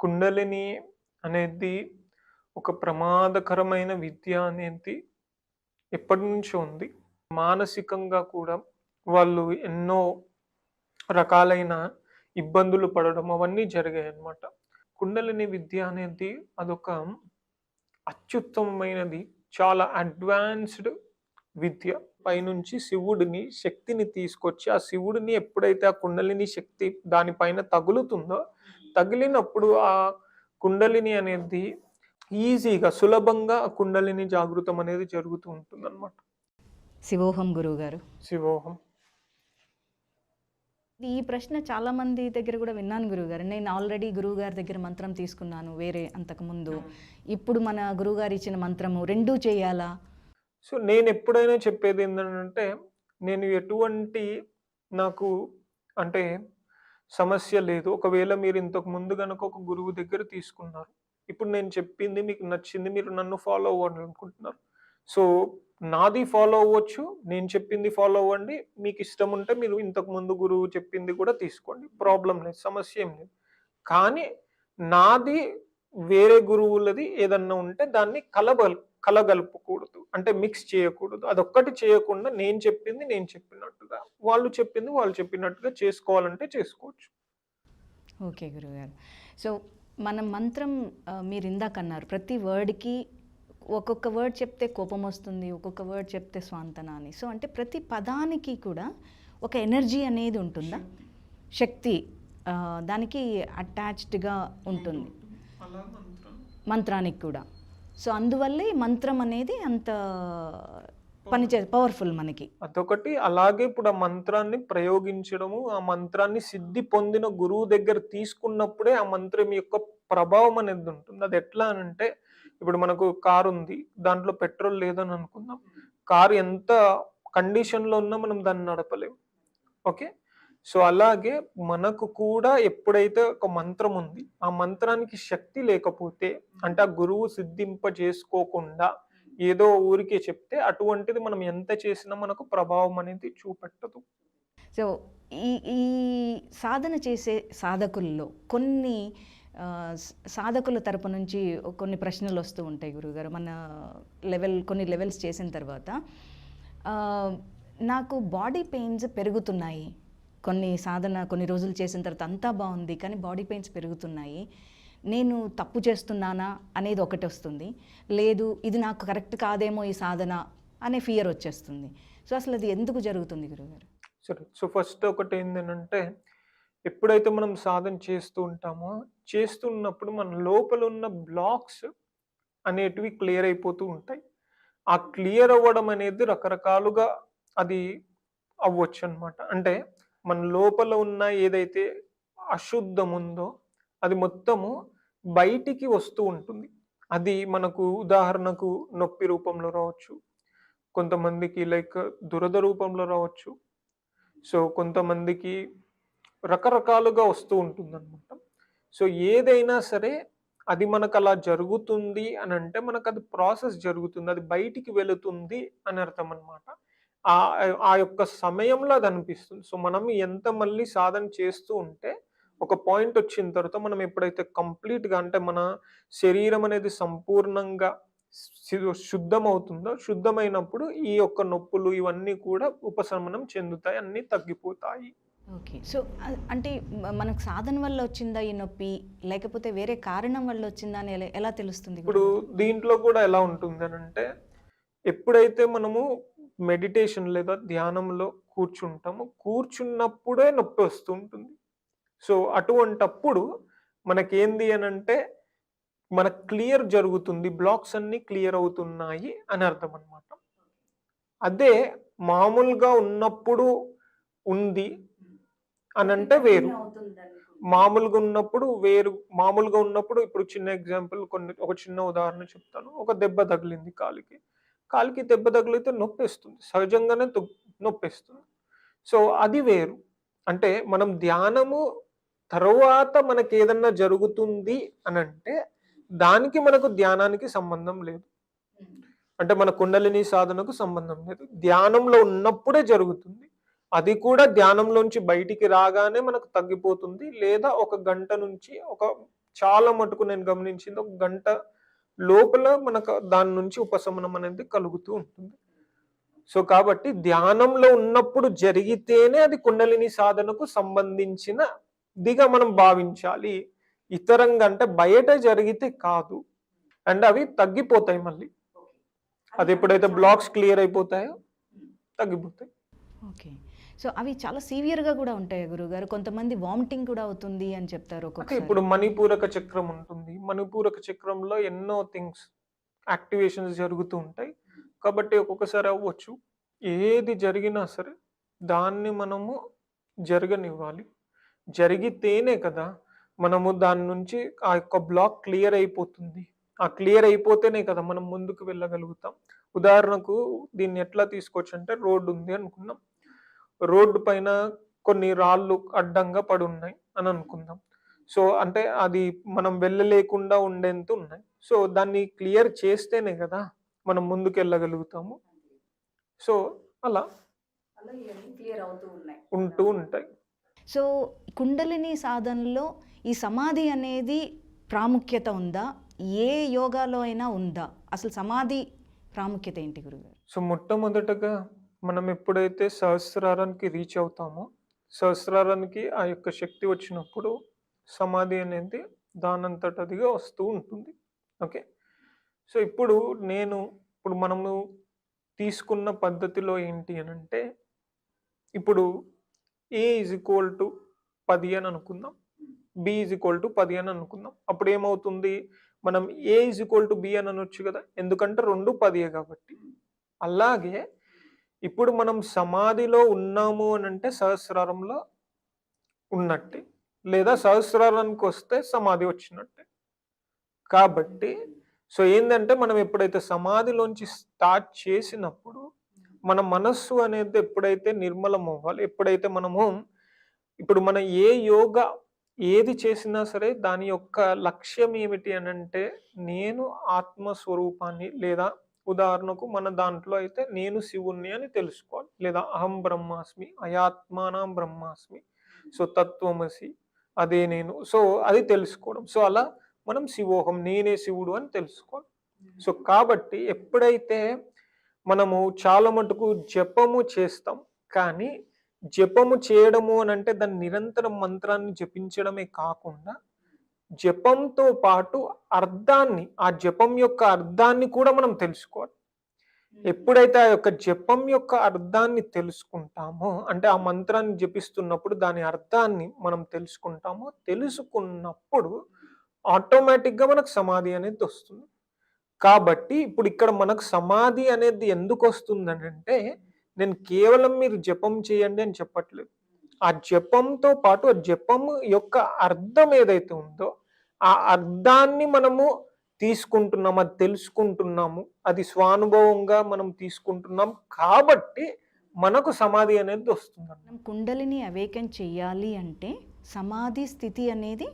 కుండలిని అనేది ఒక ప్రమాదకరమైన విద్య అనేది ఎప్పటి నుంచో ఉంది. మానసికంగా కూడా వాళ్ళు ఎన్నో రకాలైన ఇబ్బందులు పడడం అవన్నీ జరిగాయి అన్నమాట కుండలిని విద్య అనేది అదొక అత్యుత్తమమైనది చాలా అడ్వాన్స్డ్ విద్య. పైనుంచి శివుడిని శక్తిని తీసుకొచ్చి ఆ శివుడిని ఎప్పుడైతే ఆ కుండలిని శక్తి దానిపైన తగులుతుందో తగిలినప్పుడు ఆ కుండలిని అనేది ఈజీగా సులభంగా కుండలిని జాగృతం అనేది జరుగుతూ ఉంటుంది అనమాట శివోహం గురువు గారు శివోహం ఈ ప్రశ్న చాలా మంది దగ్గర కూడా విన్నాను గురువు గారు నేను ఆల్రెడీ గురువు గారి దగ్గర మంత్రం తీసుకున్నాను వేరే అంతకుముందు. ఇప్పుడు మన గురువు గారు ఇచ్చిన మంత్రము రెండూ చేయాలా? సో నేను ఎప్పుడైనా చెప్పేది ఏంటంటే నేను ఎటువంటి నాకు అంటే సమస్య లేదు. ఒకవేళ మీరు ఇంతకు ముందు కనుక ఒక గురువు దగ్గర తీసుకున్నారు. ఇప్పుడు నేను చెప్పింది మీకు నచ్చింది మీరు నన్ను ఫాలో అవ్వాలి అనుకుంటున్నారు. సో నాది ఫాలో అవ్వచ్చు నేను చెప్పింది ఫాలో అవ్వండి. మీకు ఇష్టం ఉంటే మీరు ఇంతకు ముందు గురువు చెప్పింది కూడా తీసుకోండి. ప్రాబ్లం లేదు సమస్య ఏం లేదు. కానీ నాది వేరే గురువులది ఏదన్నా ఉంటే దాన్ని కలబల్ కలగలుపకూడదు. అంటే మిక్స్ చేయకూడదు. అదొక్కటి చేయకుండా నేను చెప్పింది నేను చెప్పినట్టుగా. వాళ్ళు చెప్పింది వాళ్ళు చెప్పినట్టుగా చేసుకోవాలంటే చేసుకోవచ్చు. ఓకే గురువు గారు సో మన మంత్రం మీరు ఇందాక అన్నారు ప్రతి వర్డ్కి ఒక్కొక్క వర్డ్ చెప్తే కోపం వస్తుంది ఒక్కొక్క వర్డ్ చెప్తే స్వాంతన అని. సో అంటే ప్రతి పదానికి కూడా ఒక ఎనర్జీ అనేది ఉంటుందా? శక్తి దానికి అటాచ్డ్గా ఉంటుంది. మంత్రానికి కూడా. సో అందువల్లే మంత్రం అనేది అంత పనిచే పవర్ఫుల్ మనకి. అదొకటి అలాగే ఇప్పుడు ఆ మంత్రాన్ని ప్రయోగించడము ఆ మంత్రాన్ని సిద్ధి పొందిన గురువు దగ్గర తీసుకున్నప్పుడే ఆ మంత్రం యొక్క ప్రభావం అనేది ఉంటుంది. అది ఎట్లా అని అంటే ఇప్పుడు మనకు కారు ఉంది దాంట్లో పెట్రోల్ లేదని అనుకుందాం. కారు ఎంత కండిషన్లో ఉన్నా మనం దాన్ని నడపలేం. ఓకే? సో అలాగే మనకు కూడా ఎప్పుడైతే ఒక మంత్రం ఉంది ఆ మంత్రానికి శక్తి లేకపోతే అంటే ఆ గురువు సిద్ధింప చేసుకోకుండా ఏదో ఊరికే చెప్తే అటువంటిది మనం ఎంత చేసినా మనకు ప్రభావం అనేది చూపెట్టదు. సో ఈ ఈ సాధన చేసే సాధకుల్లో కొన్ని సాధకుల తరపు నుంచి కొన్ని ప్రశ్నలు వస్తూ ఉంటాయి గురుగారు. మన లెవెల్ కొన్ని లెవెల్స్ చేసిన తర్వాత నాకు బాడీ పెయిన్స్ పెరుగుతున్నాయి. కొన్ని సాధన కొన్ని రోజులు చేసిన తర్వాత అంతా బాగుంది కానీ బాడీ పెయిన్స్ పెరుగుతున్నాయి. నేను తప్పు చేస్తున్నానా అనేది ఒకటి వస్తుంది. లేదు ఇది నాకు కరెక్ట్ కాదేమో ఈ సాధన అనే ఫియర్ వచ్చేస్తుంది. సో అసలు అది ఎందుకు జరుగుతుంది గురుగారు? సరే సో ఫస్ట్ ఒకటి ఏంటంటే ఎప్పుడైతే మనం సాధన చేస్తూ ఉంటామో చేస్తున్నప్పుడు మన లోపల ఉన్న బ్లాక్స్ అనేటివి క్లియర్ అయిపోతూ ఉంటాయి. ఆ క్లియర్ అవ్వడం అనేది రకరకాలుగా అది అవ్వచ్చు అనమాట అంటే మన లోపల ఉన్న ఏదైతే అశుద్ధం ఉందో అది మొత్తము బయటికి వస్తూ ఉంటుంది. అది మనకు ఉదాహరణకు నొప్పి రూపంలో రావచ్చు. కొంతమందికి లైక్ దురద రూపంలో రావచ్చు. సో కొంతమందికి రకరకాలుగా వస్తూ ఉంటుంది అనమాట సో ఏదైనా సరే అది మనకు అలా జరుగుతుంది అని అంటే మనకు అది ప్రాసెస్ జరుగుతుంది. అది బయటికి వెళుతుంది అని అర్థం అనమాట ఆ ఆ యొక్క సమయంలో అది అనిపిస్తుంది. సో మనం ఎంత మళ్ళీ సాధన చేస్తూ ఉంటే ఒక పాయింట్ వచ్చిన తర్వాత మనం ఎప్పుడైతే కంప్లీట్గా అంటే మన శరీరం అనేది సంపూర్ణంగా శు- శుద్ధం అవుతుందో శుద్ధమైనప్పుడు ఈ యొక్క నొప్పులు ఇవన్నీ కూడా ఉపశమనం చెందుతాయి అన్నీ తగ్గిపోతాయి. ఓకే. సో అంటే మనకు సాధన వల్ల వచ్చిందా ఈ నొప్పి? లేకపోతే వేరే కారణం వల్ల వచ్చిందా అని ఎలా- ఎలా తెలుస్తుంది ఇప్పుడు దీంట్లో కూడా ఎలా ఉంటుంది అని అంటే ఎప్పుడైతే మనము మెడిటేషన్ లేదా ధ్యానంలో కూర్చుంటాము. కూర్చున్నప్పుడే నొప్పి వస్తుంటుంది సో అటువంటప్పుడు మనకేంది అని అంటే మన క్లియర్ జరుగుతుంది బ్లాక్స్ అన్నీ క్లియర్ అవుతున్నాయి అని అర్థం అనమాట అదే మామూలుగా ఉన్నప్పుడు ఉంది అని అంటే వేరు. మామూలుగా ఉన్నప్పుడు వేరు మామూలుగా ఉన్నప్పుడు ఇప్పుడు చిన్న ఎగ్జాంపుల్ కొన్ని ఒక చిన్న ఉదాహరణ చెప్తాను. ఒక దెబ్బ తగిలింది కాలికి. కాలికి దెబ్బ తగిలితే నొప్పిస్తుంది. సహజంగానే నొప్పిస్తుంది. సో అది వేరు. అంటే మనం ధ్యానము తర్వాత మనకి ఏదన్నా జరుగుతుంది అని అంటే దానికి మనకు ధ్యానానికి సంబంధం లేదు. అంటే మన కుండలిని సాధనకు సంబంధం లేదు. ధ్యానంలో ఉన్నప్పుడే జరుగుతుంది. అది కూడా ధ్యానంలోంచి బయటికి రాగానే మనకు తగ్గిపోతుంది. లేదా ఒక గంట నుంచి ఒక చాలా మటుకు నేను గమనించింది ఒక గంట లోపల మనకు దాని నుంచి ఉపశమనం అనేది కలుగుతూ ఉంటుంది. సో కాబట్టి ధ్యానంలో ఉన్నప్పుడు జరిగితేనే అది కుండలిని సాధనకు సంబంధించిన దిగా మనం భావించాలి. ఇతరంగా అంటే బయట జరిగితే కాదు. అండ్ అవి తగ్గిపోతాయి మళ్ళీ. అది ఎప్పుడైతే బ్లాక్స్ క్లియర్ అయిపోతాయో తగ్గిపోతాయి. ఓకే. సో అవి చాలా సివియర్గా కూడా ఉంటాయి గురుగారు. కొంతమంది వామిటింగ్ కూడా అవుతుంది అని చెప్తారు ఒక్కొక్కసారి. ఇప్పుడు మణిపూరక చక్రం ఉంటుంది. మణిపూరక చక్రంలో ఎన్నో థింగ్స్ యాక్టివేషన్స్ జరుగుతూ ఉంటాయి. కాబట్టి ఒక్కొక్కసారి అవ్వచ్చు. ఏది జరిగినా సరే దాన్ని మనము జరగనివ్వాలి. జరిగితేనే కదా మనము దాని నుంచి ఆ యొక్క బ్లాక్ క్లియర్ అయిపోతుంది. ఆ క్లియర్ అయిపోతేనే కదా మనం ముందుకు వెళ్ళగలుగుతాం. ఉదాహరణకు దీన్ని ఎట్లా తీసుకోవచ్చు అంటే రోడ్డు ఉంది అనుకున్నాం. రోడ్డు పైన కొన్ని రాళ్ళు అడ్డంగా పడి ఉన్నాయి అని అనుకుందాం. సో అంటే అది మనం వెళ్ళలేకుండా ఉండేంత ఉన్నాయి. సో దాన్ని క్లియర్ చేస్తేనే కదా మనం ముందుకు వెళ్ళగలుగుతాము. సో అలా క్లియర్ అవుతూ ఉన్నాయి. ఉంటూ ఉంటాయి. సో కుండలిని సాధనలో ఈ సమాధి అనేది ప్రాముఖ్యత ఉందా? ఏ యోగాలో అయినా ఉందా? అసలు సమాధి ప్రాముఖ్యత ఏంటి గురుగారు? సో మొట్టమొదటగా మనం ఎప్పుడైతే సహస్రారానికి రీచ్ అవుతామో సహస్రారానికి ఆ యొక్క శక్తి వచ్చినప్పుడు సమాధి అనేది దానంతటదిగా వస్తూ ఉంటుంది. ఓకే? సో ఇప్పుడు నేను ఇప్పుడు మనము తీసుకున్న పద్ధతిలో ఏంటి అని అంటే ఇప్పుడు ఏ ఈజ్ ఈక్వల్ టు పది అని అనుకుందాం. బి ఈజ్ ఈక్వల్ టు పది అని అనుకుందాం. అప్పుడు ఏమవుతుంది? మనం A is equal to B అని అనొచ్చు కదా? ఎందుకంటే రెండు పదియే కాబట్టి. అలాగే ఇప్పుడు మనం సమాధిలో ఉన్నాము అని అంటే సహస్రారంలో ఉన్నట్టే లేదా సహస్రారానికి వస్తే సమాధి వచ్చినట్టే. కాబట్టి సో ఏంటంటే మనం ఎప్పుడైతే సమాధిలోంచి స్టార్ట్ చేసినప్పుడు మన మనస్సు అనేది ఎప్పుడైతే నిర్మలం అవ్వాలి ఎప్పుడైతే మనము ఇప్పుడు మన ఏ యోగా ఏది చేసినా సరే దాని యొక్క లక్ష్యం ఏమిటి అని అంటే నేను ఆత్మస్వరూపాన్ని లేదా ఉదాహరణకు మన దాంట్లో అయితే నేను శివుణ్ణి అని తెలుసుకోవాలి. లేదా అహం బ్రహ్మాస్మి అయాత్మానం బ్రహ్మాస్మి సో తత్వమసి అదే నేను. సో అది తెలుసుకోవడం. సో అలా మనం శివోహం నేనే శివుడు అని తెలుసుకోవాలి. సో కాబట్టి ఎప్పుడైతే మనము చాలా మటుకు జపము చేస్తాం కానీ జపము చేయడము అని అంటే దాని నిరంతరం మంత్రాన్ని జపించడమే కాకుండా జపంతో పాటు అర్థాన్ని ఆ జపం యొక్క అర్థాన్ని కూడా మనం తెలుసుకోవాలి. ఎప్పుడైతే ఆ యొక్క జపం యొక్క అర్థాన్ని తెలుసుకుంటామో అంటే ఆ మంత్రాన్ని జపిస్తున్నప్పుడు దాని అర్థాన్ని మనం తెలుసుకుంటామో తెలుసుకున్నప్పుడు ఆటోమేటిక్గా మనకు సమాధి అనేది వస్తుంది. కాబట్టి ఇప్పుడు ఇక్కడ మనకు సమాధి అనేది ఎందుకు వస్తుందని అంటే నేను కేవలం మీరు జపం చేయండి అని చెప్పట్లేదు. ఆ జపంతో పాటు ఆ జపం యొక్క అర్థం ఏదైతే ఉందో ఆ అర్థాన్ని మనము తీసుకుంటున్నాం అది తెలుసుకుంటున్నాము అది స్వానుభవంగా మనం తీసుకుంటున్నాం కాబట్టి మనకు సమాధి అనేది వస్తుంది మనం కుండలిని అవేకన్ చెయ్యాలి అంటే సమాధి స్థితి అనేది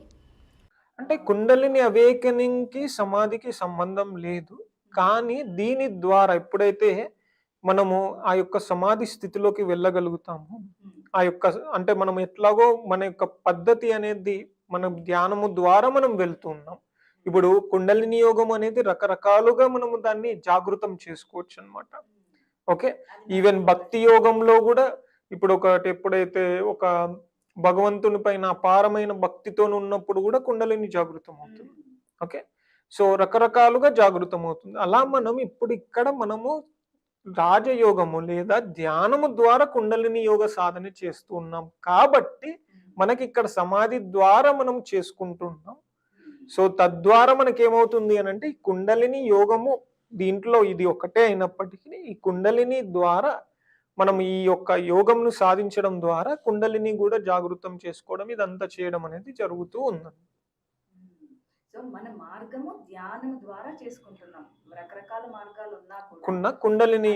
అంటే కుండలిని అవేకనింగ్కి సమాధికి సంబంధం లేదు. కానీ దీని ద్వారా ఎప్పుడైతే మనము ఆ యొక్క సమాధి స్థితిలోకి వెళ్ళగలుగుతాము ఆ యొక్క అంటే మనం ఎట్లాగో మన యొక్క పద్ధతి అనేది మన ధ్యానము ద్వారా మనం వెళ్తూ ఉన్నాం. ఇప్పుడు కుండలిని యోగం అనేది రకరకాలుగా మనము దాన్ని జాగృతం చేసుకోవచ్చు అన్నమాట. ఓకే? ఈవెన్ భక్తి యోగంలో కూడా ఇప్పుడు ఒకటి ఎప్పుడైతే ఒక భగవంతుని పైన అపారమైన భక్తితో ఉన్నప్పుడు కూడా కుండలిని జాగృతం అవుతుంది. ఓకే? సో రకరకాలుగా జాగృతం అవుతుంది. అలా మనం ఇప్పుడు ఇక్కడ మనము రాజయోగము లేదా ధ్యానము ద్వారా కుండలిని యోగ సాధన చేస్తూ ఉన్నాం. కాబట్టి మనకి ఇక్కడ సమాధి ద్వారా మనం చేసుకుంటున్నాం. సో తద్వారా మనకి ఏమవుతుంది అని అంటే ఈ కుండలిని యోగము దీంట్లో ఇది ఒకటే అయినప్పటికీ ఈ కుండలిని ద్వారా మనం ఈ యొక్క యోగంను సాధించడం ద్వారా కుండలిని కూడా జాగృతం చేసుకోవడం ఇదంతా చేయడం అనేది జరుగుతూ ఉందండి మన మార్గము ధ్యానం ద్వారా చేసుకుంటున్నాం. రకరకాల మార్గాలు ఉన్నా కుండలిని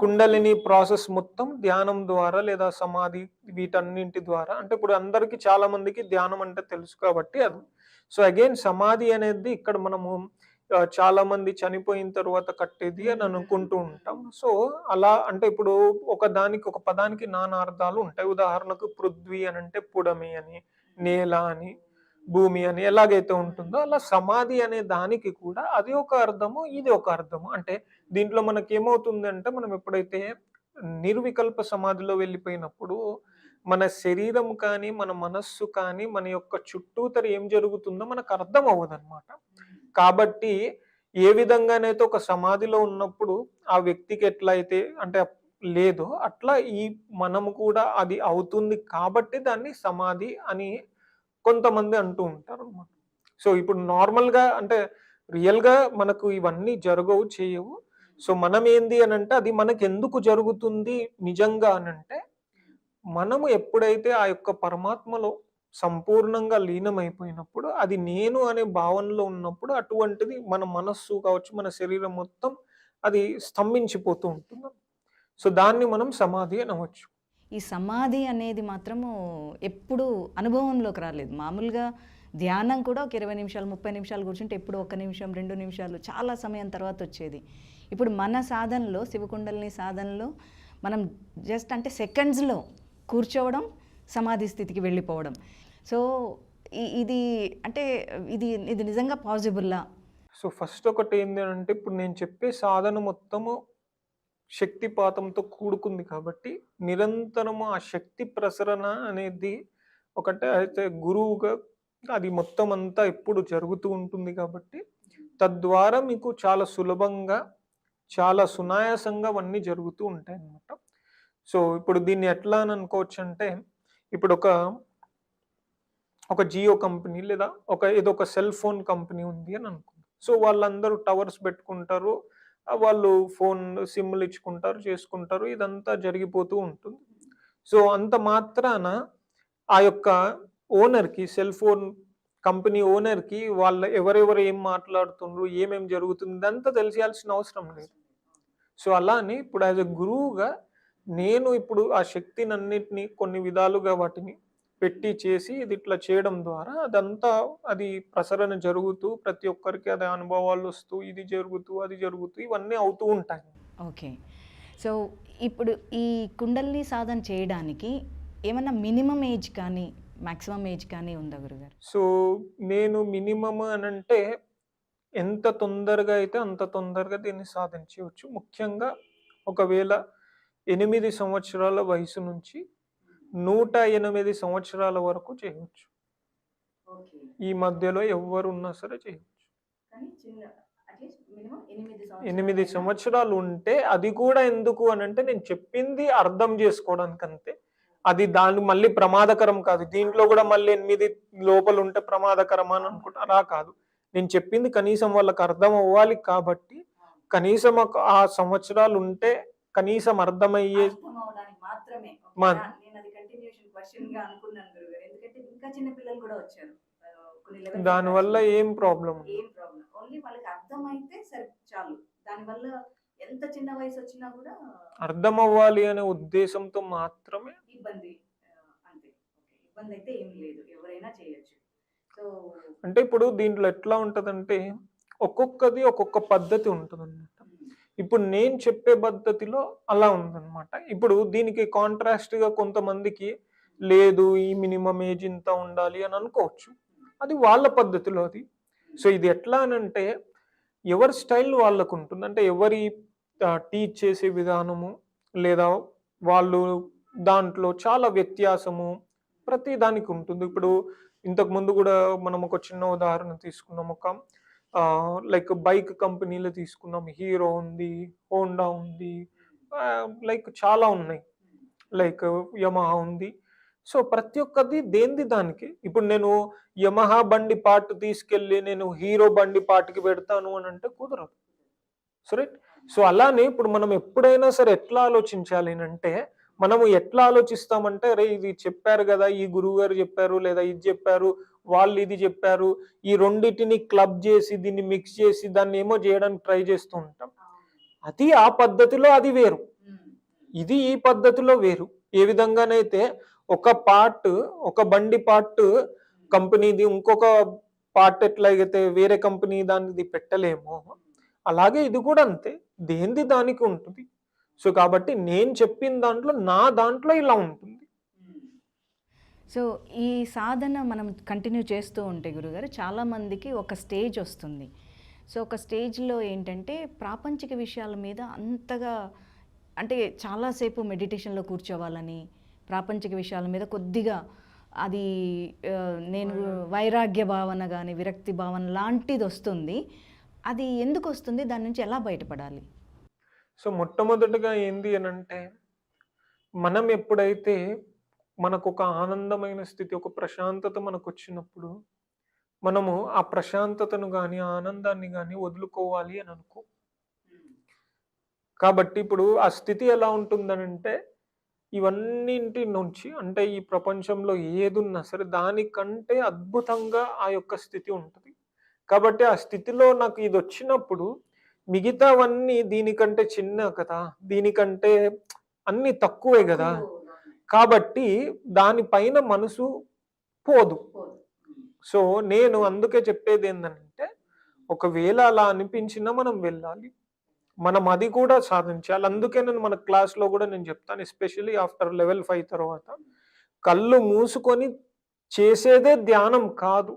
కుండలిని ప్రాసెస్ మొత్తం ధ్యానం ద్వారా లేదా సమాధి వీటన్నింటి ద్వారా. అంటే ఇప్పుడు అందరికీ చాలా మందికి ధ్యానం అంటే తెలుసు కాబట్టి అది. సో అగైన్ సమాధి అనేది ఇక్కడ మనము చాలా మంది చనిపోయిన తర్వాత కట్టేది అని అనుకుంటూ ఉంటాం. సో అలా అంటే ఇప్పుడు ఒక దానికి ఒక పదానికి నానా అర్థాలు ఉంటాయి. ఉదాహరణకు పృథ్వీ అని అంటే పుడమి అని నేల అని భూమి అని ఎలాగైతే ఉంటుందో అలా సమాధి అనే దానికి కూడా అది ఒక అర్థము ఇది ఒక అర్థము. అంటే దీంట్లో మనకి ఏమవుతుందంటే మనం ఎప్పుడైతే నిర్వికల్ప సమాధిలో వెళ్ళిపోయినప్పుడు మన శరీరం కానీ మన మనస్సు కానీ మన యొక్క చుట్టూతర ఏం జరుగుతుందో మనకు అర్థం అవ్వదు కాబట్టి ఏ విధంగానైతే ఒక సమాధిలో ఉన్నప్పుడు ఆ వ్యక్తికి ఎట్లా అయితే అంటే లేదో అట్లా ఈ మనము కూడా అది అవుతుంది కాబట్టి దాన్ని సమాధి అని కొంతమంది అంటూ ఉంటారు అనమాట సో ఇప్పుడు నార్మల్గా అంటే రియల్గా మనకు ఇవన్నీ జరగవు చేయవు. సో మనం ఏంది అని అంటే అది మనకి ఎందుకు జరుగుతుంది నిజంగా అని అంటే మనము ఎప్పుడైతే ఆ యొక్క పరమాత్మలో సంపూర్ణంగా లీనమైపోయినప్పుడు అది నేను అనే భావనలో ఉన్నప్పుడు అటువంటిది మన మనస్సు కావచ్చు మన శరీరం మొత్తం అది స్తంభించిపోతూ ఉంటుంది. సో దాన్ని మనం సమాధి అనవచ్చు. ఈ సమాధి అనేది మాత్రము ఎప్పుడు అనుభవంలోకి రాలేదు. మామూలుగా ధ్యానం కూడా ఒక ఇరవై నిమిషాలు ముప్పై నిమిషాలు కూర్చుంటే ఎప్పుడు ఒక నిమిషం రెండు నిమిషాలు చాలా సమయం తర్వాత వచ్చేది. ఇప్పుడు మన సాధనలో శివకుండలిని సాధనలో మనం జస్ట్ అంటే సెకండ్స్లో కూర్చోవడం సమాధి స్థితికి వెళ్ళిపోవడం. సో ఈ- ఇది అంటే ఇది ఇది నిజంగా పాసిబుల్లా సో ఫస్ట్ ఒకటి ఏంటి అంటే ఇప్పుడు నేను చెప్పే సాధన మొత్తము శక్తిపాతంతో కూడుకుంది కాబట్టి నిరంతరము ఆ శక్తి ప్రసరణ అనేది ఒకటే అయితే గురువుగా అది మొత్తం అంతా ఎప్పుడు జరుగుతూ ఉంటుంది కాబట్టి తద్వారా మీకు చాలా సులభంగా చాలా సునాయాసంగా అవన్నీ జరుగుతూ ఉంటాయి అన్నమాట సో ఇప్పుడు దీన్ని ఎట్లా అని అనుకోవచ్చు అంటే ఇప్పుడు ఒక ఒక జియో కంపెనీ లేదా ఒక ఏదో ఒక సెల్ ఫోన్ కంపెనీ ఉంది అని అనుకుందాం. సో వాళ్ళందరూ టవర్స్ పెట్టుకుంటారు వాళ్ళు ఫోన్ సిమ్లు ఇచ్చుకుంటారు చేసుకుంటారు ఇదంతా జరిగిపోతూ ఉంటుంది. సో అంత మాత్రాన ఆ యొక్క ఓనర్కి సెల్ ఫోన్ కంపెనీ ఓనర్కి వాళ్ళ ఎవరెవరు ఏం మాట్లాడుతుండ్రు ఏమేమి జరుగుతుంది అంతా తెలియాల్సిన అవసరం లేదు. సో అలా అని ఇప్పుడు యాజ్ ఎ గురువుగా నేను ఇప్పుడు ఆ శక్తిని అన్నిటినీ కొన్ని విధాలుగా వాటిని పెట్టి చేసి ఇది ఇట్లా చేయడం ద్వారా అదంతా అది ప్రసరణ జరుగుతూ ప్రతి ఒక్కరికి అది అనుభవాలు వస్తూ ఇది జరుగుతూ అది జరుగుతూ ఇవన్నీ అవుతూ ఉంటాయి. ఓకే. సో ఇప్పుడు ఈ కుండల్ని సాధన చేయడానికి ఏమన్నా మినిమం ఏజ్ కానీ మ్యాక్సిమం ఏజ్ కానీ ఉందా గురుగారు? సో నేను మినిమం అని అంటే ఎంత తొందరగా అయితే అంత తొందరగా దీన్ని సాధించవచ్చు. ముఖ్యంగా ఒకవేళ ఎనిమిది సంవత్సరాల వయసు నుంచి నూట ఎనిమిది సంవత్సరాల వరకు చేయవచ్చు. ఈ మధ్యలో ఎవరు ఉన్నా సరే చేయవచ్చు. ఎనిమిది సంవత్సరాలు ఉంటే అది కూడా ఎందుకు అని అంటే నేను చెప్పింది అర్థం చేసుకోవడానికి అంతే అది దాని మళ్ళీ ప్రమాదకరం కాదు. దీంట్లో కూడా మళ్ళీ ఎనిమిది లోపల ఉంటే ప్రమాదకరం అని అనుకుంటా అలా కాదు. నేను చెప్పింది కనీసం వాళ్ళకి అర్థం అవ్వాలి కాబట్టి కనీసం ఒక ఆ సంవత్సరాలు ఉంటే కనీసం అర్థమయ్యే దానివల్ల ఏం ప్రాబ్లం ఏం ప్రాబ్లం ఓన్లీ వాళ్ళకి అర్థమైతే సరే చాలు. దానివల్ల ఎంత చిన్న వయసు వచ్చినా కూడా అర్థం అవ్వాలి అనే ఉద్దేశంతో మాత్రమే? ఇబ్బంది అంతే. ఇబ్బంది అయితే ఏం లేదు. ఎవరైనా చేయొచ్చు. సో అంటే ఇప్పుడు దీంట్లో ఎట్లా ఉంటదంటే ఒక్కొక్కది ఒక్కొక్క పద్ధతి ఉంటుంది ఇప్పుడు నేను చెప్పే పద్ధతిలో అలా ఉందన్నమాట. ఇప్పుడు దీనికి కాంట్రాస్ట్గా కొంతమందికి లేదు ఈ మినిమం ఏజ్ ఇంత ఉండాలి అని అనుకోవచ్చు. అది వాళ్ళ పద్ధతిలో అది సో ఇది ఎట్లా అని అంటే ఎవరి స్టైల్ వాళ్ళకు ఉంటుంది అంటే ఎవరి టీచ్ చేసే విధానము లేదా వాళ్ళు దాంట్లో చాలా వ్యత్యాసము ప్రతి దానికి ఉంటుంది. ఇప్పుడు ఇంతకు ముందు కూడా మనం ఒక చిన్న ఉదాహరణ తీసుకున్నాం. ఒక లైక్ బైక్ కంపెనీలు తీసుకున్నాం. హీరో ఉంది హోండా ఉంది లైక్ చాలా ఉన్నాయి. లైక్ యమహా ఉంది. సో ప్రతి ఒక్కది దేంది దానికి? ఇప్పుడు నేను యమహా బండి పార్ట్ తీసుకెళ్ళి నేను హీరో బండి పార్ట్కి పెడతాను అని అంటే కుదరదు. సరే సో అలానే ఇప్పుడు మనం ఎప్పుడైనా సరే ఎట్లా ఆలోచించాలి అని అంటే మనము ఎట్లా ఆలోచిస్తామంటే రే ఇది చెప్పారు కదా ఈ గురువు గారు చెప్పారు లేదా ఇది చెప్పారు వాళ్ళు ఇది చెప్పారు ఈ రెండింటిని క్లబ్ చేసి దీన్ని మిక్స్ చేసి దాన్ని ఏమో చేయడానికి ట్రై చేస్తూ ఉంటాం. అది ఆ పద్ధతిలో అది వేరు. ఇది ఈ పద్ధతిలో వేరు. ఏ విధంగానైతే ఒక పార్ట్ ఒక బండి పార్ట్ కంపెనీది ఇంకొక పార్ట్ ఎట్లాగైతే వేరే కంపెనీ దానిది పెట్టలేమో అలాగే ఇది కూడా అంతే. దేంది దానికి ఉంటుంది? సో కాబట్టి నేను చెప్పిన దాంట్లో నా దాంట్లో ఇలా ఉంటుంది. సో ఈ సాధన మనం కంటిన్యూ చేస్తూ ఉంటే గురుగారు చాలామందికి ఒక స్టేజ్ వస్తుంది. సో ఒక స్టేజ్లో ఏంటంటే ప్రాపంచిక విషయాల మీద అంతగా అంటే చాలాసేపు మెడిటేషన్లో కూర్చోవాలని ప్రాపంచిక విషయాల మీద కొద్దిగా అది నేను వైరాగ్య భావన కానీ విరక్తి భావన లాంటిది వస్తుంది. అది ఎందుకు వస్తుంది? దాని నుంచి ఎలా బయటపడాలి? సో మొట్టమొదటగా ఏంది అని అంటే మనం ఎప్పుడైతే మనకు ఒక ఆనందమైన స్థితి ఒక ప్రశాంతత మనకు వచ్చినప్పుడు మనము ఆ ప్రశాంతతను కానీ ఆనందాన్ని కానీ వదులుకోవాలి అని అనుకో. కాబట్టి ఇప్పుడు ఆ స్థితి ఎలా ఉంటుందనంటే ఇవన్నింటి నుంచి అంటే ఈ ప్రపంచంలో ఏదున్నా సరే దానికంటే అద్భుతంగా ఆ యొక్క స్థితి ఉంటుంది. కాబట్టి ఆ స్థితిలో నాకు ఇది వచ్చినప్పుడు మిగతావన్నీ దీనికంటే చిన్న కదా దీనికంటే అన్ని తక్కువే కదా. కాబట్టి దానిపైన మనసు పోదు. సో నేను అందుకే చెప్పేది ఏంటంటే ఒకవేళ అలా అనిపించినా మనం వెళ్ళాలి. మనం అది కూడా సాధించాలి. అందుకే నేను మన క్లాస్లో కూడా నేను చెప్తాను ఎస్పెషల్లీ ఆఫ్టర్ లెవెల్ ఫైవ్ తర్వాత కళ్ళు మూసుకొని చేసేదే ధ్యానం కాదు.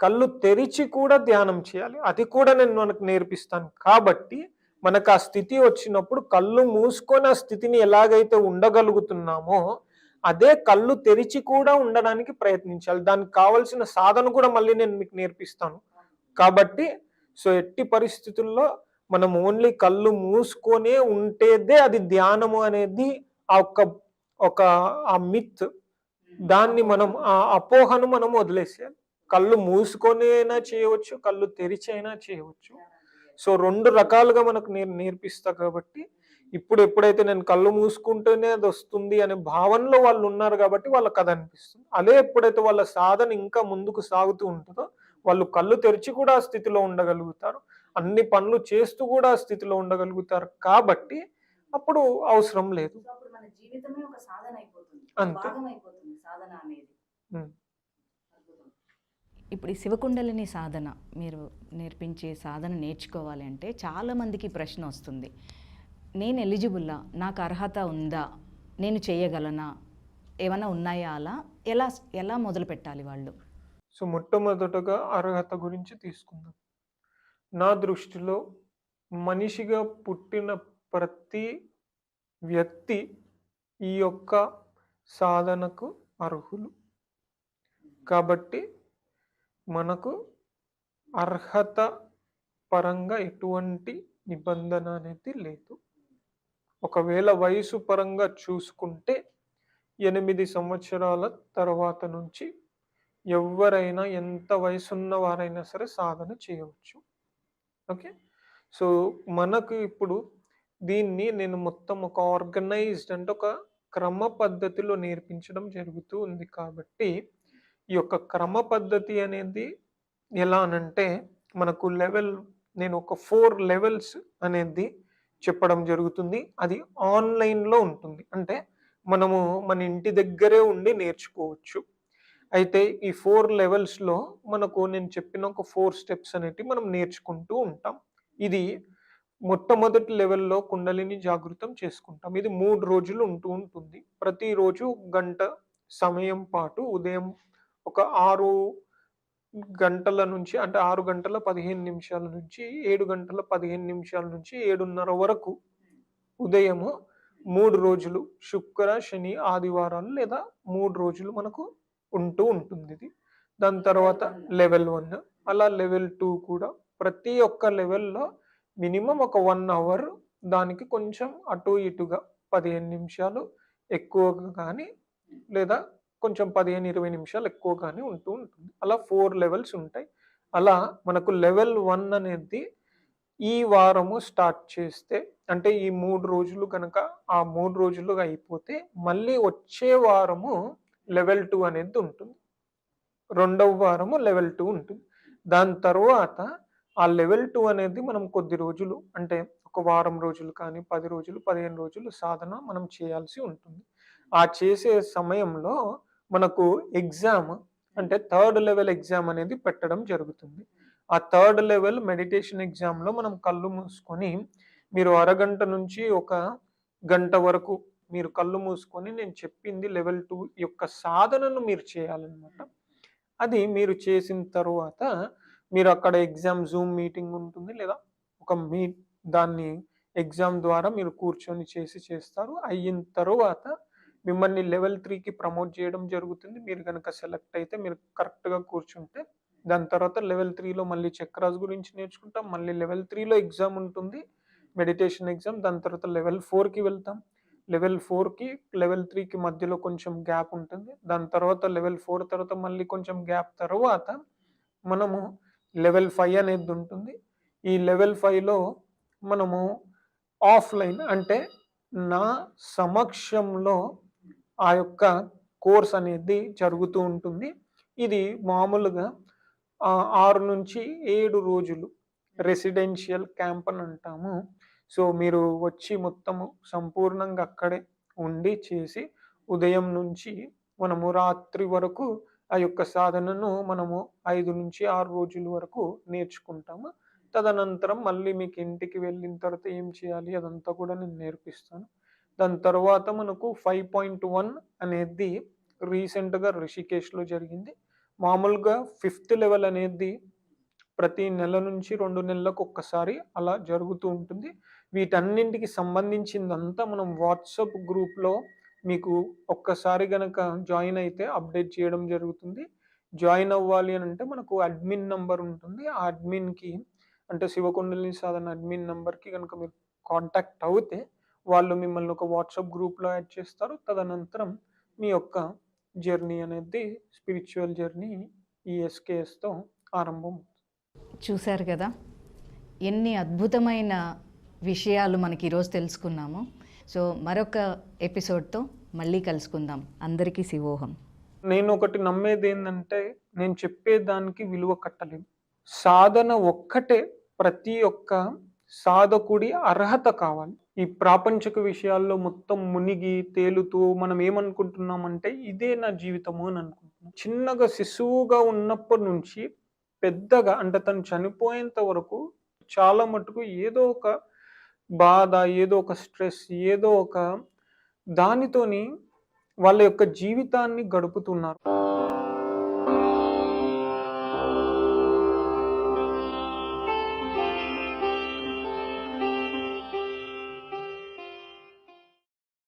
కళ్ళు తెరిచి కూడా ధ్యానం చేయాలి. అది కూడా నేను మనకు నేర్పిస్తాను. కాబట్టి మనకు ఆ స్థితి వచ్చినప్పుడు కళ్ళు మూసుకొని ఆ స్థితిని ఎలాగైతే ఉండగలుగుతున్నామో అదే కళ్ళు తెరిచి కూడా ఉండడానికి ప్రయత్నించాలి. దానికి కావలసిన సాధన కూడా మళ్ళీ నేను మీకు నేర్పిస్తాను. కాబట్టి సో ఎట్టి పరిస్థితుల్లో మనం ఓన్లీ కళ్ళు మూసుకొనే ఉంటేదే అది ధ్యానము అనేది ఆ ఒక్క ఒక ఆ మిత్. దాన్ని మనం ఆ అపోహను మనం వదిలేసేయాలి. కళ్ళు మూసుకొని అయినా చేయవచ్చు కళ్ళు తెరిచి అయినా చేయవచ్చు. సో రెండు రకాలుగా మనకు నేను నేర్పిస్తా కాబట్టి ఇప్పుడు ఎప్పుడైతే నేను కళ్ళు మూసుకుంటేనే అది వస్తుంది అనే భావనలో వాళ్ళు ఉన్నారు కాబట్టి వాళ్ళకి అది అనిపిస్తుంది. అదే ఎప్పుడైతే వాళ్ళ సాధన ఇంకా ముందుకు సాగుతూ ఉంటుందో వాళ్ళు కళ్ళు తెరిచి కూడా ఆ స్థితిలో ఉండగలుగుతారు. అన్ని పనులు చేస్తూ కూడా ఆ స్థితిలో ఉండగలుగుతారు. కాబట్టి అప్పుడు అవసరం లేదు. అంతే. భాగం అయిపోతుంది సాధన అనేది ఉమ్. ఇప్పుడు ఈ శివకుండలిని సాధన మీరు నేర్పించే సాధన నేర్చుకోవాలి అంటే చాలామందికి ప్రశ్న వస్తుంది. నేను ఎలిజిబుల్లా? నాకు అర్హత ఉందా? నేను చేయగలనా? ఏమైనా ఉన్నాయా అలా? ఎలా ఎలా మొదలు పెట్టాలి వాళ్ళు? సో మొట్టమొదటగా అర్హత గురించి తీసుకుందాం. నా దృష్టిలో మనిషిగా పుట్టిన ప్రతి వ్యక్తి ఈ యొక్క సాధనకు అర్హులు. కాబట్టి మనకు అర్హత పరంగా ఎటువంటి నిబంధన అనేది లేదు. ఒకవేళ వయసు పరంగా చూసుకుంటే ఎనిమిది సంవత్సరాల తర్వాత నుంచి ఎవరైనా ఎంత వయసున్న వారైనా సరే సాధన చేయవచ్చు. ఓకే? సో మనకు ఇప్పుడు దీన్ని నేను మొత్తం ఒక ఆర్గనైజ్డ్ అంటే ఒక క్రమ పద్ధతిలో నేర్పించడం జరుగుతూ ఉంది కాబట్టి ఈ యొక్క క్రమ పద్ధతి అనేది ఎలా అనంటే మనకు లెవెల్ నేను ఒక ఫోర్ లెవెల్స్ అనేది చెప్పడం జరుగుతుంది. అది ఆన్లైన్లో ఉంటుంది. అంటే మనము మన ఇంటి దగ్గరే ఉండి నేర్చుకోవచ్చు. అయితే ఈ ఫోర్ లెవెల్స్లో మనకు నేను చెప్పిన ఒక ఫోర్ స్టెప్స్ అనేటివి మనం నేర్చుకుంటూ ఉంటాం. ఇది మొట్టమొదటి లెవెల్లో కుండలిని జాగృతం చేసుకుంటాం. ఇది మూడు రోజులు ఉంటూ ఉంటుంది. ప్రతిరోజు గంట సమయం పాటు ఉదయం ఒక ఆరు గంటల నుంచి అంటే ఆరు గంటల పదిహేను నిమిషాల నుంచి ఏడు గంటల పదిహేను నిమిషాల నుంచి ఏడున్నర వరకు ఉదయము మూడు రోజులు శుక్ర శని ఆదివారాలు లేదా మూడు రోజులు మనకు ఉంటూ ఉంటుంది ఇది. దాని తర్వాత లెవెల్ వన్ అలా లెవెల్ టూ కూడా ప్రతి ఒక్క లెవెల్లో మినిమం ఒక వన్ అవర్ దానికి కొంచెం అటు ఇటుగా పదిహేను నిమిషాలు ఎక్కువగా కానీ లేదా కొంచెం పదిహేను ఇరవై నిమిషాలు ఎక్కువగానే ఉంటూ ఉంటుంది. అలా ఫోర్ లెవెల్స్ ఉంటాయి. అలా మనకు లెవెల్ వన్ అనేది ఈ వారము స్టార్ట్ చేస్తే అంటే ఈ మూడు రోజులు కనుక ఆ మూడు రోజులు అయిపోతే మళ్ళీ వచ్చే వారము లెవెల్ టూ అనేది ఉంటుంది. రెండవ వారము లెవెల్ టూ ఉంటుంది. దాని తర్వాత ఆ లెవెల్ టూ అనేది మనం కొద్ది రోజులు అంటే ఒక వారం రోజులు కానీ పది రోజులు పదిహేను రోజులు సాధన మనం చేయాల్సి ఉంటుంది. ఆ చేసే సమయంలో మనకు ఎగ్జామ్ అంటే థర్డ్ లెవెల్ ఎగ్జామ్ అనేది పెట్టడం జరుగుతుంది. ఆ థర్డ్ లెవెల్ మెడిటేషన్ ఎగ్జామ్లో మనం కళ్ళు మూసుకొని మీరు అరగంట నుంచి ఒక గంట వరకు మీరు కళ్ళు మూసుకొని నేను చెప్పింది లెవెల్ టూ యొక్క సాధనను మీరు చేయాలన్నమాట. అది మీరు చేసిన తర్వాత మీరు అక్కడ ఎగ్జామ్ జూమ్ మీటింగ్ ఉంటుంది లేదా ఒక మీ దాన్ని ఎగ్జామ్ ద్వారా మీరు కూర్చొని చేసి చేస్తారు. అయిన తర్వాత మిమ్మల్ని లెవెల్ త్రీకి ప్రమోట్ చేయడం జరుగుతుంది. మీరు కనుక సెలెక్ట్ అయితే మీరు కరెక్ట్గా కూర్చుంటే దాని తర్వాత లెవెల్ త్రీలో మళ్ళీ చక్రాస్ గురించి నేర్చుకుంటాం. మళ్ళీ లెవెల్ త్రీలో ఎగ్జామ్ ఉంటుంది. మెడిటేషన్ ఎగ్జామ్ దాని తర్వాత లెవెల్ ఫోర్కి వెళ్తాం. లెవెల్ ఫోర్కి లెవెల్ త్రీకి మధ్యలో కొంచెం గ్యాప్ ఉంటుంది. దాని తర్వాత లెవెల్ ఫోర్ తర్వాత మళ్ళీ కొంచెం గ్యాప్ తర్వాత మనము లెవెల్ ఫైవ్ అనేది ఉంటుంది. ఈ లెవెల్ ఫైవ్లో మనము ఆఫ్లైన్ అంటే నా సమక్షంలో ఆ యొక్క కోర్స్ అనేది జరుగుతూ ఉంటుంది. ఇది మామూలుగా ఆరు నుంచి ఏడు రోజులు రెసిడెన్షియల్ క్యాంప్ అని అంటాము. సో మీరు వచ్చి మొత్తము సంపూర్ణంగా అక్కడే ఉండి చేసి ఉదయం నుంచి మనము రాత్రి వరకు ఆ యొక్క సాధనను మనము ఐదు నుంచి ఆరు రోజుల వరకు నేర్చుకుంటాము. తదనంతరం మళ్ళీ మీకు ఇంటికి వెళ్ళిన తర్వాత ఏం చేయాలి? అదంతా కూడా నేను నేర్పిస్తాను. దాని తర్వాత మనకు ఫైవ్ పాయింట్ వన్ అనేది రీసెంట్గా రిషికేష్లో జరిగింది. మామూలుగా ఫిఫ్త్ లెవెల్ అనేది ప్రతి నెల నుంచి రెండు నెలలకు ఒక్కసారి అలా జరుగుతూ ఉంటుంది. వీటన్నింటికి సంబంధించిందంతా మనం వాట్సాప్ గ్రూప్లో మీకు ఒక్కసారి గనక జాయిన్ అయితే అప్డేట్ చేయడం జరుగుతుంది. జాయిన్ అవ్వాలి అని అంటే మనకు అడ్మిన్ నంబర్ ఉంటుంది. ఆ అడ్మిన్కి అంటే శివకుండలిని సాధన అడ్మిన్ నంబర్కి కనుక మీరు కాంటాక్ట్ అవుతే వాళ్ళు మిమ్మల్ని ఒక వాట్సాప్ గ్రూప్లో యాడ్ చేస్తారు. తదనంతరం మీ యొక్క జర్నీ అనేది స్పిరిచువల్ జర్నీ ఈ ఎస్కేఎస్తో ఆరంభం చూశారు కదా ఎన్ని అద్భుతమైన విషయాలు మనకి ఈరోజు తెలుసుకున్నాము. సో మరొక ఎపిసోడ్తో మళ్ళీ కలుసుకుందాం. అందరికీ శివోహం. నేను ఒకటి నమ్మేది ఏంటంటే నేను చెప్పేదానికి విలువ కట్టలేను. సాధన ఒక్కటే ప్రతి ఒక్క సాధకుడి అర్హత కావాలి. ఈ ప్రాపంచక విషయాల్లో మొత్తం మునిగి తేలుతూ మనం ఏమనుకుంటున్నామంటే ఇదే నా జీవితము అని అనుకుంటున్నాం. చిన్నగా శిశువుగా ఉన్నప్పటి నుంచి పెద్దగా అంటే తను చనిపోయేంత వరకు చాలా మటుకు ఏదో ఒక బాధ ఏదో ఒక స్ట్రెస్ ఏదో ఒక దానితోని వాళ్ళ యొక్క జీవితాన్ని గడుపుతున్నారు.